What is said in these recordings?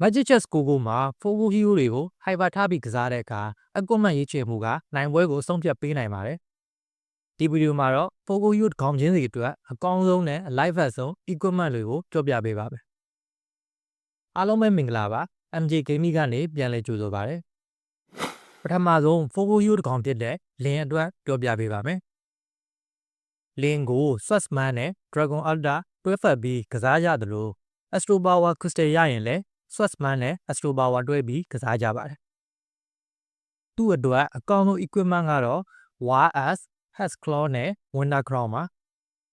Magic Chess ကိုကိုမှာ Fogo Hero တွေကို Hyper ထားပြီးကစားတဲ့အခါအကွန်မန့်ရေးချယ်မှုကနိုင်ပွဲကိုဆုံးဖြတ်ပေးနိုင်ပါတယ်။ဒီဗီဒီယိုမှာတော့ Fogo Hero ခေါင်းချင်းစီအတွက်အကောင်းဆုံးနဲ့ live အဆုံး equipment တွေကိုပြောပြပေးပါမယ်။အားလုံးပဲမင်္ဂလာပါ MJ Gaming ကနေပြန်လည်ကြိုဆိုပါရစေ။ပထမဆုံး Fogo Hero ခေါင်းဖြစ်တဲ့လင်းအတွက်ပြောပြပေးပါမယ်။လင်းကို Swordsman နဲ့ Dragon Ultra တွဲဖက်ပြီးကစားကြသလို Astro Power Crystal ရရင်လည်း Swordsman နဲ့ Astro Power တွဲပြီးကစားကြပါတယ်။သူ့အတွက်အကောင်းဆုံး equipment ကတော့ WAS, Hexclaw နဲ့ Wonder Crown ပါ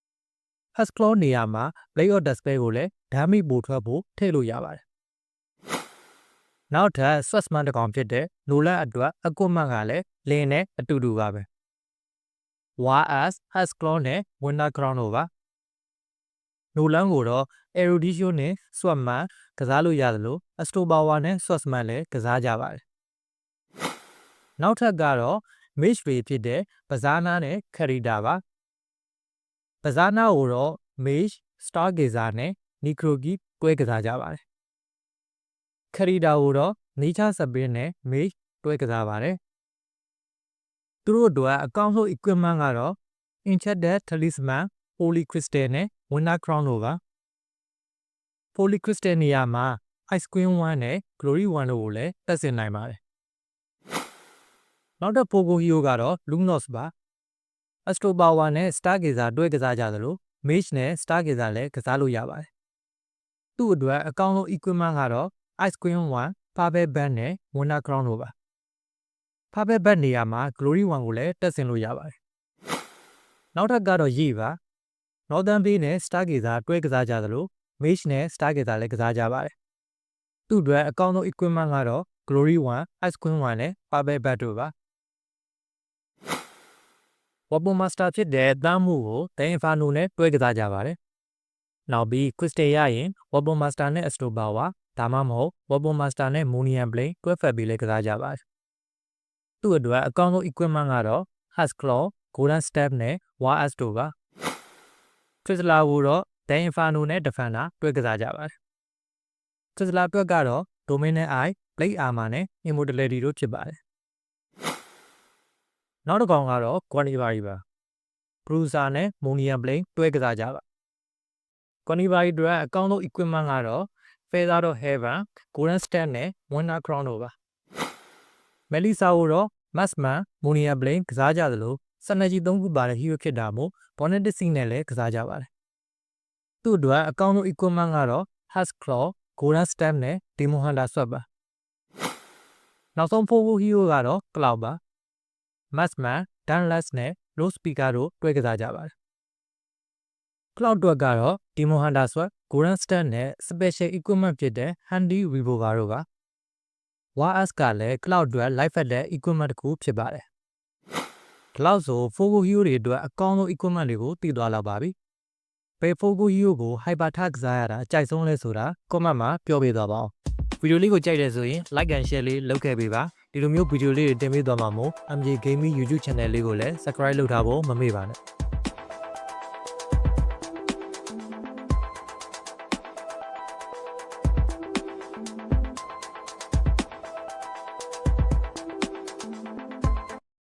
။ Hexclaw နေရာမှာ Blade of Despair ကိုလည်း damage ပိုထွက်ဖို့ထည့်လို့ရပါတယ်။နောက်ထပ် Swordsman တစ်ကောင်ဖြစ်တဲ့ Nolan အတွက် equipment ကလည်းလင်းနဲ့အတူတူပါပဲ။ WAS, Hexclaw နဲ့ Wonder Crown တို့ပါ။ Nolan ကိုတော့ Erudition နဲ့ Swordman ကစားလို့ရသလို Astro Power နဲ့ Swordsman လည်းကစားကြပါတယ်။နောက်ထပ်ကတော့ Mage တွေဖြစ်တဲ့ Bazana နဲ့ Charita ပါ။ Bazana ကိုတော့ Mage, Stargazer နဲ့ Necrokeep တွဲကစားကြပါတယ်။ Charita ကိုတော့ Nature Spirit နဲ့ Mage တွဲကစားပါတယ်။သူတို့အတွက်အကောင်းဆုံး equipment ကတော့ Enchanted Talisman, Holy Crystal နဲ့ Winter Crown တို့ပါ။ Holy Crystal နေရာမှာ Ice Queen 1နဲ့ Glory 1တို့ကိုလည်းတက်ဆင်နိုင်ပါတယ်။နောက်တစ် Pogo Hero ကတော့ Lunos ပါ။ Astro Power နဲ့ Stargazer တွဲကစားကြသလို Mage နဲ့ Stargazer လည်းကစားလို့ရပါတယ်။သူ့အတွက်အကောင်းဆုံး equipment ကတော့ Ice Queen 1, Purple Band နဲ့ Winter Crown တို့ပါ။ Purple Band နေရာမှာ Glory 1ကိုလည်းတက်ဆင်လို့ရပါတယ်။နောက်ထပ်ကတော့ရေပါ။ Northern Bay နဲ့ Stargazer တွဲကစားကြသလို Mage နဲ့ Stargazer လည်းကစားကြပါတယ်။သူ့အတွက်အကောင်းဆုံး equipment ကတော့ Glory 1, Ice Queen 1နဲ့ Purple Bat တို့ပါ။ Weapon Master ဖြစ်တဲ့တမ်းမှုကို The Inferno နဲ့တွဲကစားကြပါတယ်။နောက်ပြီး Crystal ရရင် Weapon Master နဲ့ Astro Power ဒါမှမဟုတ် Weapon Master နဲ့ Monian Blade တွဲဖက်ပြီးလည်းကစားကြပါတယ်။သူ့အတွက်အကောင်းဆုံး equipment ကတော့ Hexclaw, Golden Step နဲ့ WAS တို့ပါ။ Crystal ကိုတော့ The Inferno နဲ့ Defender တွဲကစားကြပါတယ်။ Crystal အတွက်ကတော့ Dominant Eye, Blade Armor နဲ့ Immortality တို့ဖြစ်ပါတယ်။နောက်တစ်ကောင်ကတော့ Guanibari ပါ။ Bruiser နဲ့ Monian Blade တွဲကစားကြပါ။ Guanibari အတွက်အကောင်းဆုံး equipment ကတော့ Feather of Heaven, Golden Step နဲ့ Winter Crown တို့ပါ။ Melissa ကိုတော့ Maskman, Monian Blade ကစားကြသလို 12ကြီး3ခုပါတဲ့ hero ဖြစ်တာမို့ Bonetic Sea နဲ့လည်းကစားကြပါတယ်။သူ့အတွက်အကောင်းဆုံး equipment ကတော့ Hexclaw, Golden Step နဲ့ Demon Hunter Sword ပါ။နောက်ဆုံး Fogo Hero ကတော့ Cloud ပါ။ Maskman, Dauntless နဲ့ Rose Speaker တို့တွဲကစားကြပါတယ်။ Cloud အတွက်ကတော့ Demon Hunter Sword, Golden Step နဲ့ Special Equipment ဖြစ်တဲ့ Handy Revolver တို့ပါ။ WAS ကလည်း Cloud အတွက် live ဖက်တဲ့ equipment တစ်ခုဖြစ်ပါတယ်။ ဒီလောက်ဆို Fogo Hero တွေအတွက်အကောင်းဆုံး equipment တွေကိုသိသွားလောက်ပါပြီ။ဘယ် Fogo Hero ကို Hyper ထားကစားရတာအကြိုက်ဆုံးလဲဆိုတာ comment မှာပြောပေးသွားပါဦး။ဗီဒီယိုလေးကိုကြိုက်တယ်ဆိုရင် like and share လေးလုပ်ခဲ့ပေးပါ။ဒီလိုမျိုးဗီဒီယိုလေးတွေတင်ပေးသွားမှာမို့ MJ Gaming YouTube Channel လေးကိုလည်း subscribe လုပ်ထားဖို့မမေ့ပါနဲ့။